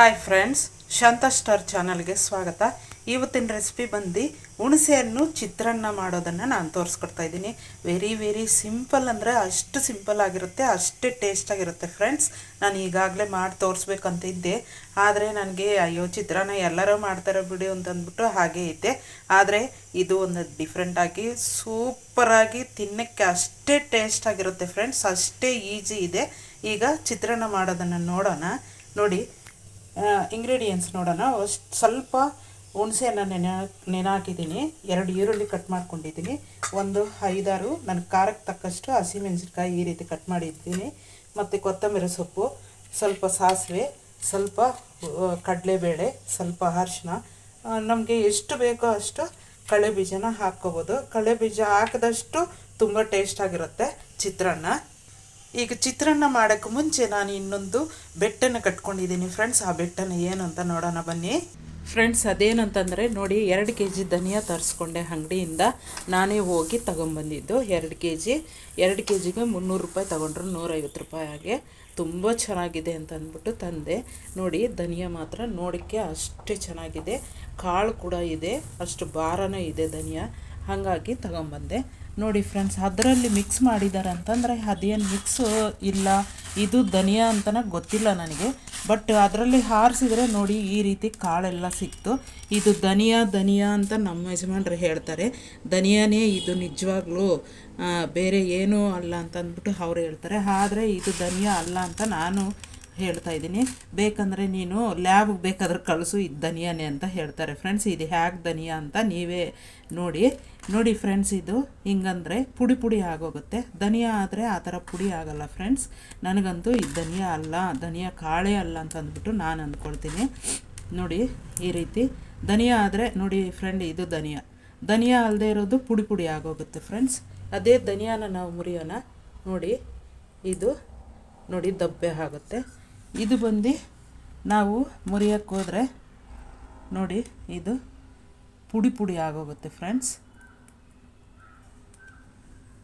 Hi friends ಶಾಂತ star ಚಾನಲ್ಗೆ ಸ್ವಾಗತ. ಇವತ್ತಿನ ರೆಸಿಪಿ ಬಂದು ಹುಣಸೆಯನ್ನು ಚಿತ್ರಾನ್ನ ಮಾಡೋದನ್ನು ನಾನು ತೋರಿಸ್ಕೊಡ್ತಾ ಇದ್ದೀನಿ. ವೆರಿ ವೆರಿ ಸಿಂಪಲ್ ಅಂದರೆ ಅಷ್ಟು ಸಿಂಪಲ್ ಆಗಿರುತ್ತೆ, ಅಷ್ಟೇ ಟೇಸ್ಟ್ ಆಗಿರುತ್ತೆ ಫ್ರೆಂಡ್ಸ್ ನಾನು ಈಗಾಗಲೇ ಮಾಡಿ ತೋರಿಸ್ಬೇಕಂತ ಇದ್ದೆ ಆದರೆ ನನಗೆ, ಅಯ್ಯೋ, ಚಿತ್ರಾನ್ನ ಎಲ್ಲರೂ ಮಾಡ್ತಾರೆ ಬಿಡಿ ಅಂತಂದ್ಬಿಟ್ಟು ಹಾಗೆ ಇದ್ದೆ ಆದರೆ ಇದು ಒಂದು ಡಿಫ್ರೆಂಟಾಗಿ ಸೂಪರಾಗಿ ತಿನ್ನಕ್ಕೆ ಅಷ್ಟೇ ಟೇಸ್ಟ್ ಆಗಿರುತ್ತೆ ಫ್ರೆಂಡ್ಸ್ ಅಷ್ಟೇ ಈಜಿ ಇದೆ. ಈಗ ಚಿತ್ರಾನ್ನ ಮಾಡೋದನ್ನು ನೋಡೋಣ. ನೋಡಿ ಇಂಗ್ರೀಡಿಯೆಂಟ್ಸ್ ನೋಡೋಣ. ಅಷ್ಟು ಸ್ವಲ್ಪ ಹುಣಸೆಯನ್ನು ನೆನೆ ನೆನೆ ಎರಡು ಈರುಳ್ಳಿ ಕಟ್ ಮಾಡ್ಕೊಂಡಿದ್ದೀನಿ. ಒಂದು ಐದಾರು ನನ್ನ ಖಾರಕ್ಕೆ ತಕ್ಕಷ್ಟು ಹಸಿಮೆಣಸಿನ್ಕಾಯಿ ಈ ರೀತಿ ಕಟ್ ಮಾಡಿದ್ದೀನಿ. ಮತ್ತು ಕೊತ್ತಂಬರಿ ಸೊಪ್ಪು, ಸ್ವಲ್ಪ ಸಾಸಿವೆ, ಸ್ವಲ್ಪ ಕಡಲೆಬೇಳೆ, ಸ್ವಲ್ಪ ಅರಿಶಿನ ನಮಗೆ ಎಷ್ಟು ಬೇಕೋ ಅಷ್ಟು ಕಳೆ ಬೀಜನ ಹಾಕ್ಕೋಬೋದು. ಕಳೆ ಬೀಜ ಹಾಕಿದಷ್ಟು ತುಂಬ ಟೇಸ್ಟ್ ಆಗಿರುತ್ತೆ. ಚಿತ್ರಾನ್ನ. ಈಗ ಚಿತ್ರಾನ್ನ ಮಾಡೋಕ್ಕೆ ಮುಂಚೆ ನಾನು ಇನ್ನೊಂದು ಬೆಟ್ಟನ ಕಟ್ಕೊಂಡಿದ್ದೀನಿ ಫ್ರೆಂಡ್ಸ್. ಆ ಬೆಟ್ಟನ ಏನು ಅಂತ ನೋಡೋಣ ಬನ್ನಿ. ಫ್ರೆಂಡ್ಸ್, ಅದೇನಂತಂದರೆ ನೋಡಿ, ಎರಡು ಕೆ ಜಿ ಧನಿಯಾ ತರಿಸ್ಕೊಂಡೆ ಅಂಗಡಿಯಿಂದ. ನಾನೇ ಹೋಗಿ ತೊಗೊಂಬಂದಿದ್ದು ಎರಡು ಕೆ ಜಿ ಎರಡು ಕೆ ಜಿಗೆ ಮುನ್ನೂರು ರೂಪಾಯಿ ತೊಗೊಂಡ್ರು, ನೂರೈವತ್ತು ರೂಪಾಯಿ ಹಾಗೆ. ತುಂಬ ಚೆನ್ನಾಗಿದೆ ಅಂತ ಅಂದ್ಬಿಟ್ಟು ತಂದೆ. ನೋಡಿ, ಧನಿಯಾ ಮಾತ್ರ ನೋಡೋಕ್ಕೆ ಅಷ್ಟೇ ಚೆನ್ನಾಗಿದೆ. ಕಾಳು ಕೂಡ ಇದೆ, ಅಷ್ಟು ಭಾರನೂ ಇದೆ ಧನಿಯಾ. ಹಾಗಾಗಿ ತಗೊಂಬಂದೆ. ನೋಡಿ ಫ್ರೆಂಡ್ಸ್ ಅದರಲ್ಲಿ ಮಿಕ್ಸ್ ಮಾಡಿದ್ದಾರೆ ಅಂತಂದರೆ ಅದೇನು ಮಿಕ್ಸು ಇಲ್ಲ, ಇದು ಧನಿಯಾ ಅಂತಲೇ ಗೊತ್ತಿಲ್ಲ ನನಗೆ ಬಟ್ ಅದರಲ್ಲಿ ಹಾರಿಸಿದ್ರೆ ನೋಡಿ ಈ ರೀತಿ ಕಾಳೆಲ್ಲ ಸಿಕ್ತು. ಇದು ಧನಿಯಾ ಧನಿಯಾ ಅಂತ ನಮ್ಮ ಯಜಮಾನ್ರು ಹೇಳ್ತಾರೆ. ಧನಿಯಾನೇ ಇದು ನಿಜವಾಗ್ಲೂ ಬೇರೆ ಏನೂ ಅಲ್ಲ ಅಂತ ಅಂದ್ಬಿಟ್ಟು ಅವ್ರು ಹೇಳ್ತಾರೆ. ಆದರೆ ಇದು ಧನಿಯಾ ಅಲ್ಲ ಅಂತ ನಾನು ಹೇಳ್ತಾ ಇದ್ದೀನಿ. ಬೇಕಂದರೆ ನೀನು ಲ್ಯಾಬ್ಗೆ ಬೇಕಾದ್ರೆ ಕಳಿಸು, ಇದು ಧನಿಯಾನೇ ಅಂತ ಹೇಳ್ತಾರೆ. ಫ್ರೆಂಡ್ಸ್ ಇದು ಹ್ಯಾಕ್ ಧನಿಯಾ ಅಂತ ನೀವೇ ನೋಡಿ. ನೋಡಿ ಫ್ರೆಂಡ್ಸ್ ಇದು ಹಿಂಗಂದರೆ ಪುಡಿ ಪುಡಿ ಆಗೋಗುತ್ತೆ. ಧನಿಯಾ ಆದರೆ ಆ ಥರ ಪುಡಿ ಆಗಲ್ಲ ಫ್ರೆಂಡ್ಸ್ ನನಗಂತೂ ಇದು ಧನಿಯಾ ಅಲ್ಲ, ಧನಿಯಾ ಕಾಳೆ ಅಲ್ಲ ಅಂತ ಅಂದ್ಬಿಟ್ಟು ನಾನು ಅಂದ್ಕೊಳ್ತೀನಿ. ನೋಡಿ, ಈ ರೀತಿ. ಧನಿಯಾ ಆದರೆ ನೋಡಿ ಫ್ರೆಂಡ್ ಇದು ಧನಿಯಾ. ಧನಿಯಾ ಅಲ್ಲದೆ ಇರೋದು ಪುಡಿ ಪುಡಿ ಆಗೋಗುತ್ತೆ ಫ್ರೆಂಡ್ಸ್ ಅದೇ ಧನಿಯಾನ ನಾವು ಮುರಿಯೋಣ. ನೋಡಿ, ಇದು ನೋಡಿ ದಬ್ಬೆ ಆಗುತ್ತೆ. ಇದು ಬಂದು ನಾವು ಮುರಿಯೋಕ್ಕೋದ್ರೆ ನೋಡಿ ಇದು ಪುಡಿ ಪುಡಿ ಆಗೋಗುತ್ತೆ ಫ್ರೆಂಡ್ಸ್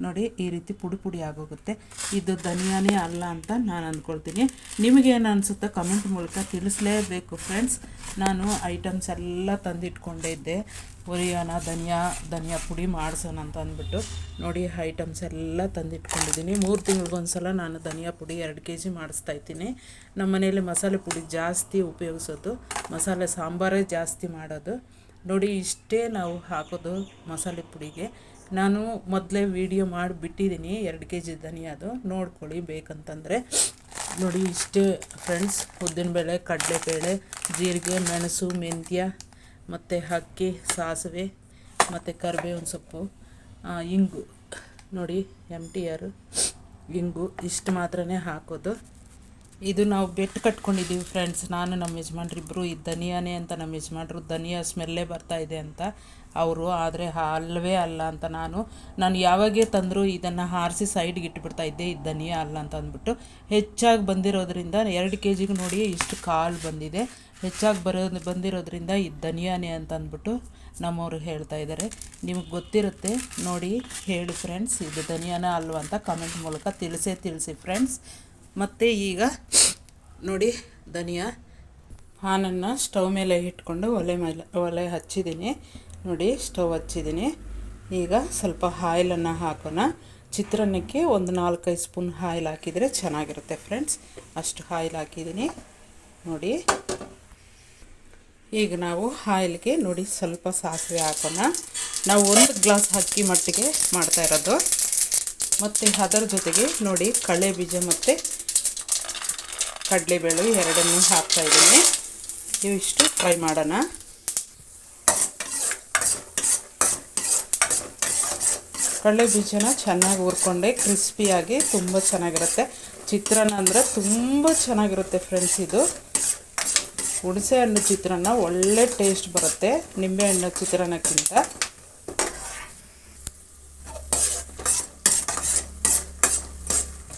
ನೋಡಿ ಈ ರೀತಿ ಪುಡಿ ಪುಡಿ ಆಗೋಗುತ್ತೆ. ಇದು ಧನಿಯಾನೇ ಅಲ್ಲ ಅಂತ ನಾನು ಅಂದ್ಕೊಳ್ತೀನಿ ನಿಮಗೇನು ಅನಿಸುತ್ತೋ ಕಮೆಂಟ್ ಮೂಲಕ ತಿಳಿಸ್ಲೇಬೇಕು ಫ್ರೆಂಡ್ಸ್ ನಾನು ಐಟಮ್ಸ್ ಎಲ್ಲ ತಂದಿಟ್ಕೊಂಡೇ ಇದ್ದೆ. ಧನಿಯಾ ಧನಿಯಾ ಪುಡಿ ಮಾಡಿಸೋಣ ಅಂತ ಅಂದ್ಬಿಟ್ಟು ನೋಡಿ ಐಟಮ್ಸ್ ಎಲ್ಲ ತಂದಿಟ್ಕೊಂಡಿದ್ದೀನಿ. ಮೂರು ತಿಂಗಳಿಗೊಂದ್ಸಲ ನಾನು ಧನಿಯಾ ಪುಡಿ ಎರಡು ಕೆ ಜಿ ಮಾಡಿಸ್ತಾ ಇದ್ದೀನಿ. ನಮ್ಮ ಮನೆಯಲ್ಲಿ ಮಸಾಲೆ ಪುಡಿ ಜಾಸ್ತಿ ಉಪಯೋಗಿಸೋದು. ಮಸಾಲೆ ಸಾಂಬಾರೇ ಜಾಸ್ತಿ ಮಾಡೋದು. ನೋಡಿ ಇಷ್ಟೇ ನಾವು ಹಾಕೋದು ಮಸಾಲೆ ಪುಡಿಗೆ. ನಾನು ಮೊದಲೇ ವೀಡಿಯೋ ಮಾಡಿಬಿಟ್ಟಿದ್ದೀನಿ ಎರಡು ಕೆ ಜಿ ಧನಿಯಾದು ನೋಡ್ಕೊಳ್ಳಿ ಬೇಕಂತಂದರೆ. ನೋಡಿ, ಇಷ್ಟೇ ಫ್ರೆಂಡ್ಸ್ ಉದ್ದಿನಬೇಳೆ ಕಡಲೆಬೇಳೆ, ಜೀರಿಗೆ, ಮೆಣಸು, ಮೆಂತ್ಯ, ಮತ್ತು ಅಕ್ಕಿ, ಸಾಸಿವೆ, ಮತ್ತು ಕರಿಬೇವಿನ ಸೊಪ್ಪು ಇಂಗು. ನೋಡಿ ಎಂ ಟಿ ಆರು ಇಂಗು. ಇಷ್ಟು ಮಾತ್ರನೇ ಹಾಕೋದು. ಇದು ನಾವು ಬೆಟ್ಟು ಕಟ್ಕೊಂಡಿದ್ದೀವಿ ಫ್ರೆಂಡ್ಸ್ ನಾನು ನಮ್ಮ ಯಜಮಾನ್ರಿಬ್ಬರು ಈ ಧನಿಯಾನೇ ಅಂತ ನಮ್ಮ ಯಜಮಾನ್ರು, ಧನಿಯಾ ಸ್ಮೆಲ್ಲೇ ಬರ್ತಾ ಇದೆ ಅಂತ ಅವರು, ಆದರೆ ಅಲ್ಲವೇ ಅಲ್ಲ ಅಂತ ನಾನು ನಾನು ಯಾವಾಗೇ ತಂದರೂ ಇದನ್ನು ಹಾರಿಸಿ ಸೈಡ್ಗೆ ಇಟ್ಬಿಡ್ತಾ ಇದ್ದೆ ಇದು ಧನಿಯಾ ಅಲ್ಲ ಅಂತ ಅಂದ್ಬಿಟ್ಟು. ಹೆಚ್ಚಾಗಿ ಬಂದಿರೋದ್ರಿಂದ ಎರಡು ಕೆ ಜಿಗೆ ನೋಡಿ ಇಷ್ಟು ಕಾಲು ಬಂದಿದೆ. ಹೆಚ್ಚಾಗಿ ಬರೋದು ಬಂದಿರೋದ್ರಿಂದ ಇದು ಧನಿಯಾನೇ ಅಂತ ಅಂದ್ಬಿಟ್ಟು ನಮ್ಮವರು ಹೇಳ್ತಾ ಇದ್ದಾರೆ. ನಿಮಗೆ ಗೊತ್ತಿರುತ್ತೆ, ನೋಡಿ, ಹೇಳಿ ಫ್ರೆಂಡ್ಸ್ ಇದು ಧನಿಯಾನ ಅಲ್ವಾ ಅಂತ ಕಮೆಂಟ್ ಮೂಲಕ ತಿಳಿಸೇ ತಿಳಿಸಿ ಫ್ರೆಂಡ್ಸ್ ಮತ್ತು ಈಗ ನೋಡಿ ಧನಿಯಾ ಹಾನನ್ನು ಸ್ಟವ್ ಮೇಲೆ ಇಟ್ಕೊಂಡು ಒಲೆ ಮೇಲೆ ಒಲೆ ಹಚ್ಚಿದ್ದೀನಿ. ನೋಡಿ ಸ್ಟವ್ ಹಚ್ಚಿದ್ದೀನಿ. ಈಗ ಸ್ವಲ್ಪ ಆಯಿಲನ್ನು ಹಾಕೋಣ. ಚಿತ್ರಾನ್ನಕ್ಕೆ ಒಂದು ನಾಲ್ಕೈದು ಸ್ಪೂನ್ ಆಯಿಲ್ ಹಾಕಿದರೆ ಚೆನ್ನಾಗಿರುತ್ತೆ ಫ್ರೆಂಡ್ಸ್. ಅಷ್ಟು ಆಯಿಲ್ ಹಾಕಿದ್ದೀನಿ. ನೋಡಿ. ಈಗ ನಾವು ಆಯಿಲ್ಗೆ ನೋಡಿ ಸ್ವಲ್ಪ ಸಾಸಿವೆ ಹಾಕೋಣ. ನಾವು ಒಂದು ಗ್ಲಾಸ್ ಅಕ್ಕಿ ಮಟ್ಟಿಗೆ ಮಾಡ್ತಾ ಇರೋದು. ಮತ್ತು ಅದರ ಜೊತೆಗೆ ನೋಡಿ ಕಳೆ ಬೀಜ ಮತ್ತು ಕಡಲೆಬೇಳೆ ಎರಡನ್ನೂ ನೀವು ಇವಿಷ್ಟು ಫ್ರೈ ಮಾಡೋಣ. ಕಡಲೆ ಬೀಜನ ಚೆನ್ನಾಗಿ ಹುರ್ಕೊಂಡೆ, ಕ್ರಿಸ್ಪಿಯಾಗಿ ತುಂಬ ಚೆನ್ನಾಗಿರುತ್ತೆ. ಚಿತ್ರಾನ್ನ ಅಂದರೆ ತುಂಬ ಚೆನ್ನಾಗಿರುತ್ತೆ ಫ್ರೆಂಡ್ಸ್ ಇದು. ಹುಣಸೆ ಹಣ್ಣು ಚಿತ್ರಾನ್ನ ಒಳ್ಳೆ ಟೇಸ್ಟ್ ಬರುತ್ತೆ. ನಿಂಬೆಹಣ್ಣು ಚಿತ್ರಾನ್ನಕ್ಕಿಂತ.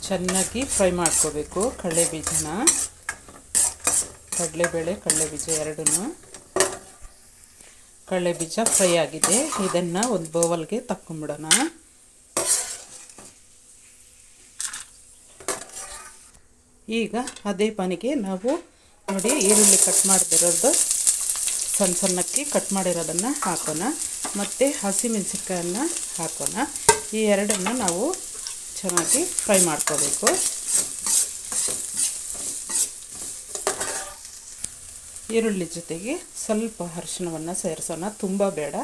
ಚೆನ್ನಾಗಿ ಫ್ರೈ ಮಾಡ್ಕೋಬೇಕು ಕಡಲೆ ಬೀಜನ. ಕಡಲೆಬೇಳೆ, ಕಡಲೆ ಬೀಜ ಎರಡನ್ನೂ. ಕಡಲೆ ಬೀಜ ಫ್ರೈ ಆಗಿದೆ. ಇದನ್ನು ಒಂದು ಬೌವಲ್ಗೆ ತಕ್ಕೊಂಬಿಡೋಣ. ಈಗ ಅದೇ ಪಾನಿಗೆ ನಾವು ನೋಡಿ ಈರುಳ್ಳಿ ಕಟ್ ಮಾಡದಿರೋದು ಸಣ್ಣ ಸಣ್ಣಕ್ಕಿ ಕಟ್ ಮಾಡಿರೋದನ್ನು ಹಾಕೋಣ. ಮತ್ತು ಹಸಿಮೆಣಸಿನ್ಕಾಯನ್ನು ಹಾಕೋಣ. ಈ ಎರಡನ್ನು ನಾವು ಚೆನ್ನಾಗಿ ಫ್ರೈ ಮಾಡ್ಕೋಬೇಕು. ಈರುಳ್ಳಿ ಜೊತೆಗೆ ಸ್ವಲ್ಪ ಅರಿಶಿಣವನ್ನು ಸೇರಿಸೋಣ. ತುಂಬ ಬೇಡ.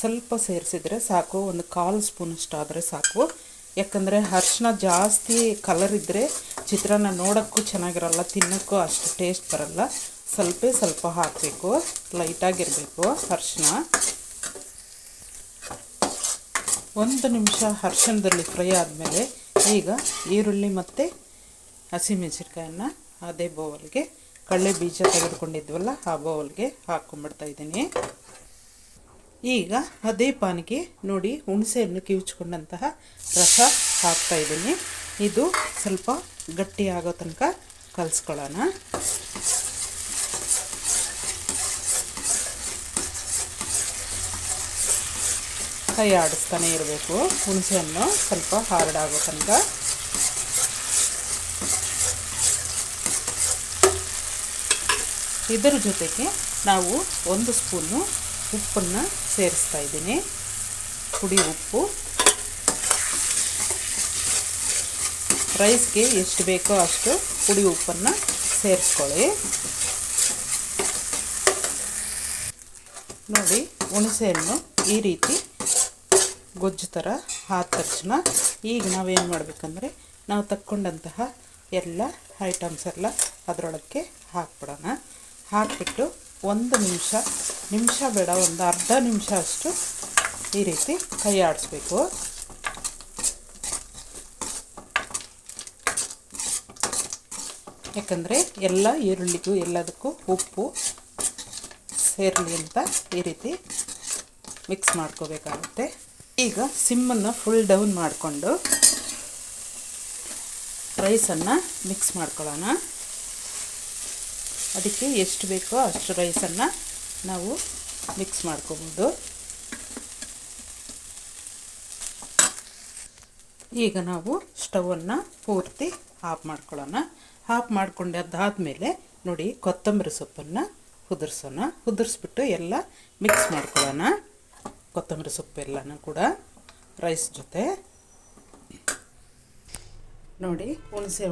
ಸ್ವಲ್ಪ ಸೇರಿಸಿದರೆ ಸಾಕು. ಒಂದು ಕಾಲು ಸ್ಪೂನ್ ಆದರೆ ಸಾಕು. ಯಾಕಂದರೆ ಅರಿಶಿನ ಜಾಸ್ತಿ ಕಲರ್ ಇದ್ದರೆ ಚಿತ್ರಾನ್ನ ನೋಡೋಕ್ಕೂ ಚೆನ್ನಾಗಿರಲ್ಲ, ತಿನ್ನೋಕ್ಕೂ ಅಷ್ಟು ಟೇಸ್ಟ್ ಬರಲ್ಲ. ಸ್ವಲ್ಪ ಸ್ವಲ್ಪ ಹಾಕಬೇಕು. ಲೈಟಾಗಿರಬೇಕು ಅರಿಶಿಣ. ಒಂದು ನಿಮಿಷ ಅರ್ಶನದಲ್ಲಿ ಫ್ರೈ ಆದಮೇಲೆ ಈಗ ಈರುಳ್ಳಿ ಮತ್ತು ಹಸಿಮೆಣಸಿನ್ಕಾಯನ್ನು ಅದೇ ಬೌಲ್ಗೆ ಕಡಲೆ ಬೀಜ ತೆಗೆದುಕೊಂಡಿದ್ವಲ್ಲ ಆ ಬೌಲ್ಗೆ ಹಾಕ್ಕೊಂಬಿಡ್ತಾ ಇದ್ದೀನಿ. ಈಗ ಅದೇ ಪಾನಿಗೆ ನೋಡಿ ಹುಣಸೆಯನ್ನು ಕಿವುಚ್ಕೊಂಡಂತಹ ರಸ ಹಾಕ್ತಾ ಇದ್ದೀನಿ. ಇದು ಸ್ವಲ್ಪ ಗಟ್ಟಿ ಆಗೋ ತನಕ ಕಲಿಸ್ಕೊಳ್ಳೋಣ. ಕೈ ಆಡಿಸ್ತಾನೆ ಇರಬೇಕು. ಹುಣಸೆಹಣ್ಣು ಸ್ವಲ್ಪ ಹಾರ್ಡ್ ಆಗೋ ತನಕ. ಇದರ ಜೊತೆಗೆ ನಾವು ಒಂದು ಸ್ಪೂನು ಉಪ್ಪನ್ನು ಸೇರಿಸ್ತಾ ಇದ್ದೀನಿ. ಪುಡಿ ಉಪ್ಪು. ರೈಸ್ಗೆ ಎಷ್ಟು ಬೇಕೋ ಅಷ್ಟು ಪುಡಿ ಉಪ್ಪನ್ನು ಸೇರಿಸ್ಕೊಳ್ಳಿ. ನೋಡಿ, ಹುಣಸೆಹಣ್ಣು ಈ ರೀತಿ ಗೊಜ್ಜು ಥರ ಆದ ತಕ್ಷಣ ಈಗ ನಾವೇನು ಮಾಡಬೇಕಂದ್ರೆ ನಾವು ತಕ್ಕೊಂಡಂತಹ ಎಲ್ಲ ಐಟಮ್ಸ್ ಎಲ್ಲ ಅದರೊಳಕ್ಕೆ ಹಾಕ್ಬಿಡೋಣ. ಹಾಕಿಬಿಟ್ಟು ಒಂದು ನಿಮಿಷ ನಿಮಿಷ ಬೇಡ, ಒಂದು ಅರ್ಧ ನಿಮಿಷ ಅಷ್ಟು ಈ ರೀತಿ ಕೈ ಆಡಿಸ್ಬೇಕು ಯಾಕಂದರೆ ಎಲ್ಲ ಈರುಳ್ಳಿಗೂ ಎಲ್ಲದಕ್ಕೂ ಉಪ್ಪು ಸೇರಲಿ ಅಂತ ಈ ರೀತಿ ಮಿಕ್ಸ್ ಮಾಡ್ಕೋಬೇಕಾಗುತ್ತೆ. ಈಗ ಸಿಮ್ಮನ್ನು ಫುಲ್ ಡೌನ್ ಮಾಡಿಕೊಂಡು ರೈಸನ್ನು ಮಿಕ್ಸ್ ಮಾಡ್ಕೊಳ್ಳೋಣ. ಅದಕ್ಕೆ ಎಷ್ಟು ಬೇಕೋ ಅಷ್ಟು ರೈಸನ್ನು ನಾವು ಮಿಕ್ಸ್ ಮಾಡ್ಕೊಬೋದು. ಈಗ ನಾವು ಸ್ಟವನ್ನು ಪೂರ್ತಿ ಆಫ್ ಮಾಡ್ಕೊಳ್ಳೋಣ. ಆಫ್ ಮಾಡ್ಕೊಂಡಾದ್ಮೇಲೆ ನೋಡಿ ಕೊತ್ತಂಬರಿ ಸೊಪ್ಪನ್ನು ಉದುರ್ಸೋಣ. ಉದುರಿಸ್ಬಿಟ್ಟು ಎಲ್ಲ ಮಿಕ್ಸ್ ಮಾಡ್ಕೊಳ್ಳೋಣ. ಕೊತ್ತಂಬರಿ ಸೊಪ್ಪೆಲ್ಲನೂ ಕೂಡ ರೈಸ್ ಜೊತೆ. ನೋಡಿ, ಹುಣಸೆ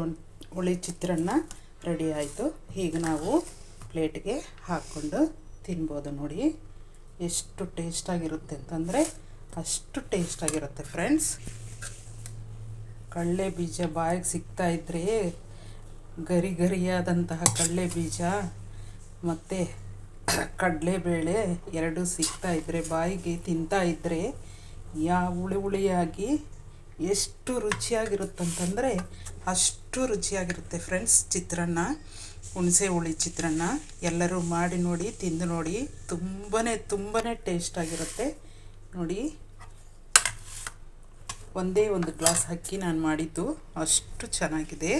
ಹುಳಿ ಚಿತ್ರಾನ್ನ ರೆಡಿ ಆಯಿತು. ಈಗ ನಾವು ಪ್ಲೇಟ್ಗೆ ಹಾಕ್ಕೊಂಡು ತಿನ್ಬೋದು ನೋಡಿ. ಎಷ್ಟು ಟೇಸ್ಟಾಗಿರುತ್ತೆ ಅಂತಂದರೆ ಅಷ್ಟು ಟೇಸ್ಟಾಗಿರುತ್ತೆ ಫ್ರೆಂಡ್ಸ್ ಕಡಲೆ ಬೀಜ ಬಾಯಿಗೆ ಸಿಗ್ತಾ ಇದ್ರೆ ಗರಿ ಗರಿಯಾದಂತಹ ಕಡಲೆ ಬೀಜ, ಮತ್ತು ಕಡಲೆಬೇಳೆ ಎರಡು ಸಿಗ್ತಾ ಇದ್ದರೆ ಬಾಯಿಗೆ ತಿಂತಾ ಇದ್ದರೆ ಯಾವ ಹುಳಿ ಹುಳಿಯಾಗಿ ಎಷ್ಟು ರುಚಿಯಾಗಿರುತ್ತಂತಂದರೆ ಅಷ್ಟು ರುಚಿಯಾಗಿರುತ್ತೆ ಫ್ರೆಂಡ್ಸ್. ಚಿತ್ರಾನ್ನ, ಹುಣಸೆ ಹುಳಿ ಚಿತ್ರಾನ್ನ ಎಲ್ಲರೂ ಮಾಡಿ ನೋಡಿ, ತಿಂದು ನೋಡಿ ತುಂಬಾ ತುಂಬಾ ಟೇಸ್ಟಾಗಿರುತ್ತೆ ನೋಡಿ, ಒಂದೇ ಒಂದು ಗ್ಲಾಸ್ ಹಕ್ಕಿ ನಾನು ಮಾಡಿದ್ದು, ಅಷ್ಟು ಚೆನ್ನಾಗಿದೆ.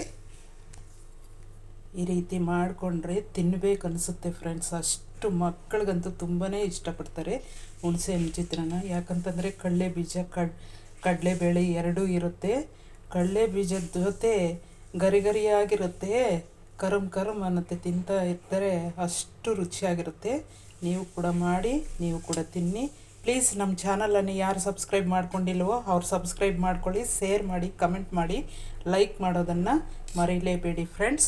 ಈ ರೀತಿ ಮಾಡಿಕೊಂಡ್ರೆ ತಿನ್ನಬೇಕು ಅನಿಸುತ್ತೆ ಫ್ರೆಂಡ್ಸ್ ಅಷ್ಟು ಮಕ್ಕಳಿಗಂತೂ ತುಂಬಾ ಇಷ್ಟಪಡ್ತಾರೆ ಹುಣಸೆ ಹಣ್ಣು ಚಿತ್ರಾನ್ನ. ಯಾಕಂತಂದರೆ ಕಡಲೆ ಬೀಜ, ಕಡ್, ಕಡಲೆಬೇಳೆ ಎರಡೂ ಇರುತ್ತೆ. ಕಡಲೆ ಬೀಜದ ಜೊತೆ ಗರಿ ಗರಿಯಾಗಿರುತ್ತೆ. ಕರಮ್ ಕರಮ್ ಅನ್ನತ್ತೆ. ತಿಂತಾ ಇರ್ತಾರೆ ಅಷ್ಟು ರುಚಿಯಾಗಿರುತ್ತೆ. ನೀವು ಕೂಡ ಮಾಡಿ, ನೀವು ಕೂಡ ತಿನ್ನಿ. ಪ್ಲೀಸ್ ನಮ್ಮ ಚಾನಲನ್ನು ಯಾರು ಸಬ್ಸ್ಕ್ರೈಬ್ ಮಾಡ್ಕೊಂಡಿಲ್ವೋ ಅವ್ರು ಸಬ್ಸ್ಕ್ರೈಬ್ ಮಾಡ್ಕೊಳ್ಳಿ, ಶೇರ್ ಮಾಡಿ, ಕಮೆಂಟ್ ಮಾಡಿ, ಲೈಕ್ ಮಾಡೋದನ್ನು ಮರೀಲೇಬೇಡಿ friends